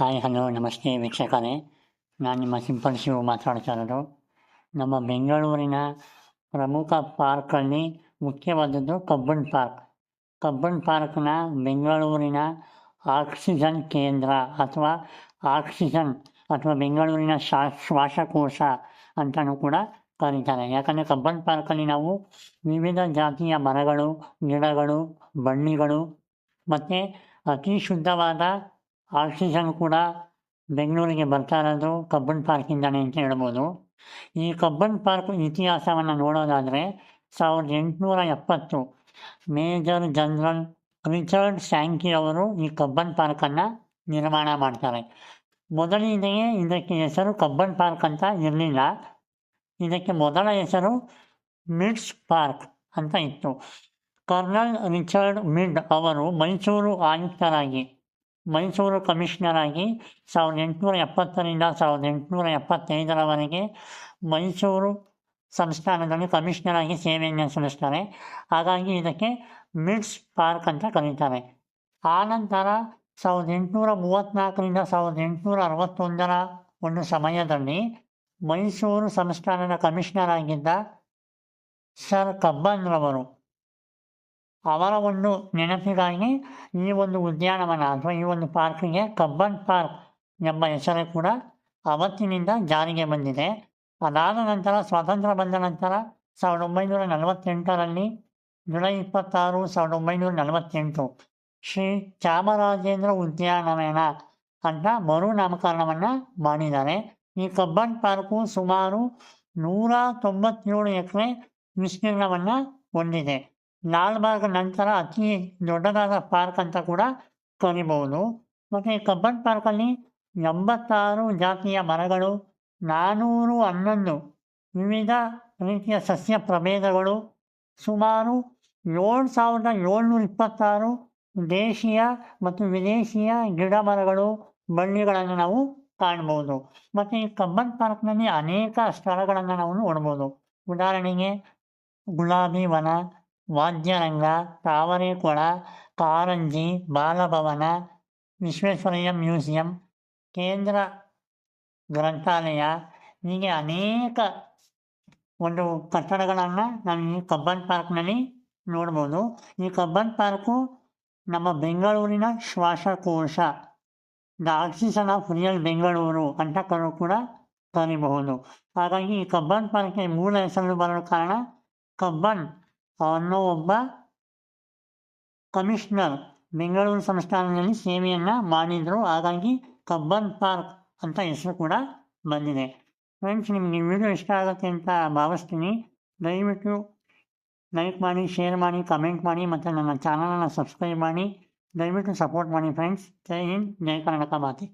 Hi, hello, ನಮಸ್ತೆ ವೀಕ್ಷಕರೇ. ನಾನು ನಿಮ್ಮ ಸಿಂಪಲ್ ಶಿವ ಮಾತಾಡ್ತಾ ಇರೋದು ನಮ್ಮ ಬೆಂಗಳೂರಿನ ಪ್ರಮುಖ ಪಾರ್ಕಲ್ಲಿ ಮುಖ್ಯವಾದದ್ದು ಕಬ್ಬನ್ ಪಾರ್ಕ್. ಕಬ್ಬನ್ ಪಾರ್ಕ್ನ ಬೆಂಗಳೂರಿನ ಆಕ್ಸಿಜನ್ ಕೇಂದ್ರ ಅಥವಾ ಆಕ್ಸಿಜನ್ ಅಥವಾ ಬೆಂಗಳೂರಿನ ಶ್ವಾ ಶ್ವಾಸಕೋಶ ಅಂತಲೂ ಕೂಡ ಕರೀತಾರೆ. ಯಾಕಂದರೆ ಕಬ್ಬನ್ ಪಾರ್ಕಲ್ಲಿ ನಾವು ವಿವಿಧ ಜಾತಿಯ ಮರಗಳು, ಗಿಡಗಳು, ಬಳ್ಳಿಗಳು ಮತ್ತು ಅತಿ ಶುದ್ಧವಾದ ಆಕ್ಸಿಜನ್ ಕೂಡ ಬೆಂಗಳೂರಿಗೆ ಬರ್ತಾ ಇರೋದು ಕಬ್ಬನ್ ಪಾರ್ಕಿಂದಾನೆ ಅಂತ ಹೇಳ್ಬೋದು. ಈ ಕಬ್ಬನ್ ಪಾರ್ಕ್ ಇತಿಹಾಸವನ್ನು ನೋಡೋದಾದರೆ ಸಾವಿರದ ಎಂಟುನೂರ ಎಪ್ಪತ್ತು ಮೇಜರ್ ಜನರಲ್ ರಿಚರ್ಡ್ ಸ್ಯಾಂಕಿ ಅವರು ಈ ಕಬ್ಬನ್ ಪಾರ್ಕನ್ನು ನಿರ್ಮಾಣ ಮಾಡ್ತಾರೆ. ಮೊದಲಿಗೆಯೇ ಇದಕ್ಕೆ ಹೆಸರು ಕಬ್ಬನ್ ಪಾರ್ಕ್ ಅಂತ ಇರಲಿಲ್ಲ. ಇದಕ್ಕೆ ಮೊದಲ ಹೆಸರು ಮಿಡ್ಸ್ ಪಾರ್ಕ್ ಅಂತ ಇತ್ತು. ಕರ್ನಲ್ ರಿಚರ್ಡ್ ಮಿಡ್ ಅವರು ಮೈಸೂರು ಆಯುಕ್ತರಾಗಿ ಮೈಸೂರು ಕಮಿಷನರ್ ಆಗಿ ಸಾವಿರದ ಎಂಟುನೂರ ಎಪ್ಪತ್ತರಿಂದ ಸಾವಿರದ ಎಂಟುನೂರ ಎಪ್ಪತ್ತೈದರವರೆಗೆ ಮೈಸೂರು ಸಂಸ್ಥಾನದಲ್ಲಿ ಕಮಿಷನರ್ ಆಗಿ ಸೇವೆಯನ್ನು ಸಲ್ಲಿಸ್ತಾರೆ. ಹಾಗಾಗಿ ಇದಕ್ಕೆ ಮಿಡ್ಸ್ ಪಾರ್ಕ್ ಅಂತ ಕರೀತಾರೆ. ಆನಂತರ ಸಾವಿರದ ಎಂಟುನೂರ ಮೂವತ್ತ್ನಾಲ್ಕರಿಂದ ಸಾವಿರದ ಎಂಟುನೂರ ಅರವತ್ತೊಂದರ ಒಂದು ಸಮಯದಲ್ಲಿ ಮೈಸೂರು ಸಂಸ್ಥಾನದ ಕಮಿಷನರ್ ಆಗಿದ್ದ ಸರ್ ಕಬ್ಬನ್ರವರು ಅವರ ಒಂದು ನೆನಪಿಗಾಗಿ ಈ ಒಂದು ಉದ್ಯಾನವನ ಅಥವಾ ಈ ಒಂದು ಪಾರ್ಕಿಗೆ ಕಬ್ಬನ್ ಪಾರ್ಕ್ ಎಂಬ ಹೆಸರು ಕೂಡ ಅವತ್ತಿನಿಂದ ಜಾರಿಗೆ ಬಂದಿದೆ. ಅದಾದ ನಂತರ ಸ್ವಾತಂತ್ರ್ಯ ಬಂದ ನಂತರ ಸಾವಿರದ ಒಂಬೈನೂರ ನಲವತ್ತೆಂಟರಲ್ಲಿ ಜುಲೈ ಇಪ್ಪತ್ತಾರು, ಸಾವಿರದ ಒಂಬೈನೂರ ನಲವತ್ತೆಂಟು ಶ್ರೀ ಚಾಮರಾಜೇಂದ್ರ ಉದ್ಯಾನವನ ಅಂತ ಮರು ನಾಮಕರಣವನ್ನು ಮಾಡಿದ್ದಾರೆ. ಈ ಕಬ್ಬನ್ ಪಾರ್ಕು ಸುಮಾರು ನೂರ ತೊಂಬತ್ತೇಳು ಎಕರೆ ವಿಸ್ತೀರ್ಣವನ್ನು ಹೊಂದಿದೆ. ಲಾಲ್ಬಾಗ್ ನಂತರ ಅತಿ ದೊಡ್ಡದಾದ ಪಾರ್ಕ್ ಅಂತ ಕೂಡ ಕರಿಬಹುದು ಮತ್ತು ಈ ಕಬ್ಬನ್ ಪಾರ್ಕಲ್ಲಿ ಎಂಬತ್ತಾರು ಜಾತಿಯ ಮರಗಳು ನಾನ್ನೂರು ಹನ್ನೊಂದು ವಿವಿಧ ರೀತಿಯ ಸಸ್ಯ ಪ್ರಭೇದಗಳು, ಸುಮಾರು ಏಳು ಸಾವಿರದ ಏಳ್ನೂರ ಇಪ್ಪತ್ತಾರು ದೇಶೀಯ ಮತ್ತು ವಿದೇಶಿಯ ಗಿಡ ಮರಗಳು, ಬಳ್ಳಿಗಳನ್ನು ನಾವು ಕಾಣ್ಬೋದು. ಮತ್ತು ಈ ಕಬ್ಬನ್ ಪಾರ್ಕ್ನಲ್ಲಿ ಅನೇಕ ಸ್ಥಳಗಳನ್ನು ನಾವು ನೋಡ್ಬೋದು. ಉದಾಹರಣೆಗೆ ಗುಲಾಬಿ ವನ ವಾದ್ಯರಂಗ ತಾವರೆಕೊಳ, ಕಾರಂಜಿ, ಬಾಲಭವನ, ವಿಶ್ವೇಶ್ವರಯ್ಯ ಮ್ಯೂಸಿಯಂ, ಕೇಂದ್ರ ಗ್ರಂಥಾಲಯ. ಹೀಗೆ ಅನೇಕ ಒಂದು ಕಟ್ಟಡಗಳನ್ನು ನಾವು ಈ ಕಬ್ಬನ್ ಪಾರ್ಕ್ನಲ್ಲಿ ನೋಡ್ಬೋದು. ಈ ಕಬ್ಬನ್ ಪಾರ್ಕು ನಮ್ಮ ಬೆಂಗಳೂರಿನ ಶ್ವಾಸಕೋಶ, the oxygen of real Bengaluru ಅಂತ ಕರು, ಕೂಡ ಕರಿಬಹುದು. ಹಾಗಾಗಿ ಈ ಕಬ್ಬನ್ ಪಾರ್ಕ್ಗೆ ಮೂಲ ಹೆಸರು ಬರಲು ಕಾರಣ ಕಬ್ಬನ್. ಅನ್ನೋ ಒಬ್ಬ ಕಮಿಷನರ್, ಬೆಂಗಳೂರು ಸಂಸ್ಥಾನದಲ್ಲಿ ಸೇವೆಯನ್ನು ಮಾಡಿದರು. ಹಾಗಾಗಿ ಕಬ್ಬನ್ ಪಾರ್ಕ್ ಅಂತ ಹೆಸರು ಕೂಡ ಬಂದಿದೆ. ಫ್ರೆಂಡ್ಸ್ ನಿಮಗೆ ವಿಡಿಯೋ ಇಷ್ಟ ಆಗುತ್ತೆ ಅಂತ ಭಾವಿಸ್ತೀನಿ. ದಯವಿಟ್ಟು ಲೈಕ್ ಮಾಡಿ ಶೇರ್ ಮಾಡಿ ಕಮೆಂಟ್ ಮಾಡಿ ಮತ್ತು ನನ್ನ ಚಾನಲನ್ನು ಸಬ್ಸ್ಕ್ರೈಬ್ ಮಾಡಿ. ದಯವಿಟ್ಟು ಸಪೋರ್ಟ್ ಮಾಡಿ ಫ್ರೆಂಡ್ಸ್ ಜೈ ಹಿಂದ್, ಜೈ ಕರ್ನಾಟಕ ಮಾತೆ.